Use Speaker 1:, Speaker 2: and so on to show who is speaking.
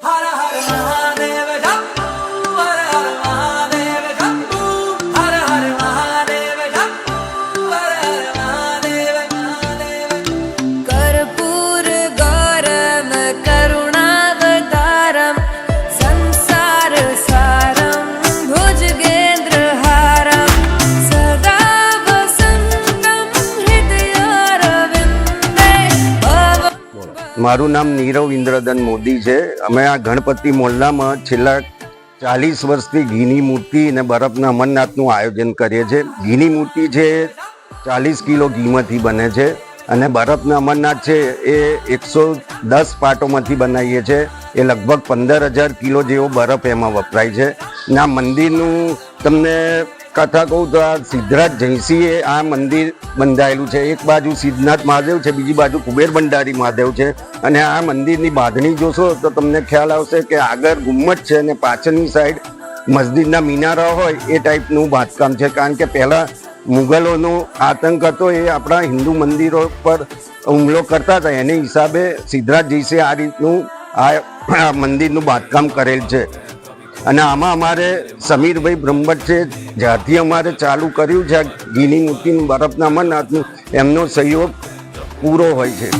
Speaker 1: Holla!
Speaker 2: મારું નામ નીરવ ઇન્દ્રદન મોદી છે. અમે આ ગણપતિ મોલ્લામાં છેલ્લા ચાલીસ વર્ષથી ઘીની મૂર્તિ અને બરફના અમરનાથનું આયોજન કરીએ છીએ. ઘીની મૂર્તિ છે, ચાલીસ કિલો ઘીમાંથી બને છે અને બરફના અમરનાથ છે એ એકસો દસ પાટોમાંથી બનાવીએ છીએ. એ લગભગ પંદર હજાર કિલો જેવો બરફ એમાં વપરાય છે. ને આ મંદિરનું તમને કથા કહું તો આ સિદ્ધરાજ જયસિંહે આ મંદિર બંધાયેલું છે. એક બાજુ સિદ્ધનાથ મહાદેવ છે, બીજી બાજુ કુબેર ભંડારી મહાદેવ છે. અને આ મંદિરની બાંધણી જોશો તો તમને ખ્યાલ આવશે કે આગળ ગુમ્મત છે અને પાછળની સાઈડ મસ્જિદના મિનારા હોય એ ટાઈપનું બાંધકામ છે. કારણ કે પહેલાં મુગલોનો આતંક હતો, એ આપણા હિન્દુ મંદિરો પર હુમલો કરતા હતા. એને હિસાબે સિદ્ધરાજ જયસિંહે આ રીતનું આ મંદિરનું બાંધકામ કરેલ છે. અને આમાં અમારે સમીરભાઈ બ્રહ્મભટ્ટ છે જ્યારથી અમારે ચાલુ કર્યું છે ગીની મૂર્તિનું બરફના મન એમનો સહયોગ પૂરો હોય છે.